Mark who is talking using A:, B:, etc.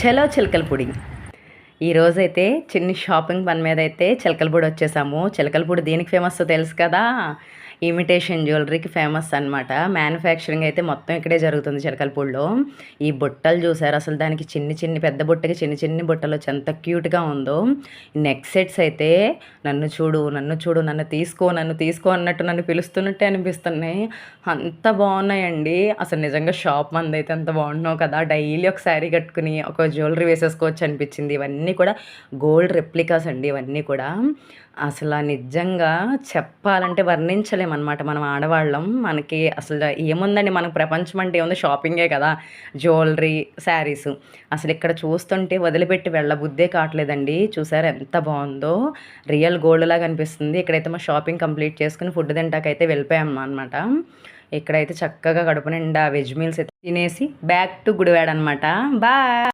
A: చలో చిలకలపూడి ఈరోజైతే చిన్ని షాపింగ్ పని మీద అయితే చిలకలపూడి వచ్చేసాము. చిలకలపూడి దేనికి ఫేమస్ తెలుసు కదా? ఇమిటేషన్ జ్యువెలరీకి ఫేమస్ అనమాట మ్యానుఫ్యాక్చరింగ్ అయితే మొత్తం ఇక్కడే జరుగుతుంది చిలకలపూడిలో ఈ బుట్టలు చూసారు? అసలు దానికి చిన్ని చిన్ని పెద్ద బుట్టకి చిన్ని చిన్ని బుట్టలు వచ్చి ఎంత క్యూట్గా ఉందో. నెక్ సెట్స్ అయితే నన్ను చూడు నన్ను చూడు నన్ను తీసుకో నన్ను తీసుకో అన్నట్టు నన్ను పిలుస్తున్నట్టే అనిపిస్తున్నాయి. అంత బాగున్నాయండి. అసలు నిజంగా షాప్ మంది అయితే అంత బాగున్నావు కదా. డైలీ ఒక శారీ కట్టుకుని ఒక జ్యువెలరీ వేసేసుకోవచ్చు అనిపించింది. ఇవన్నీ కూడా గోల్డ్ రెప్లికాస్ అండి ఇవన్నీ కూడా. అసలు నిజంగా చెప్పాలంటే వర్ణించలేము అనమాట మనం ఆడవాళ్ళం. మనకి అసలు ఏముందండి? మనకు ప్రపంచం అంటే ఏముంది? షాపింగే కదా. జ్యువెలరీ శారీస్. అసలు ఇక్కడ చూస్తుంటే వదిలిపెట్టి వెళ్ళబుద్దే కావట్లేదండి. చూసారు ఎంత బాగుందో? రియల్ గోల్డ్ లాగా అనిపిస్తుంది. ఇక్కడైతే మా షాపింగ్ కంప్లీట్ చేసుకుని ఫుడ్ తింటాకైతే వెళ్ళిపోయాం అనమాట ఇక్కడైతే చక్కగా కడుపు నిండా వెజ్ మీల్స్ అయితే తినేసి బ్యాక్ టు గుడివాడ అనమాట బాయ్!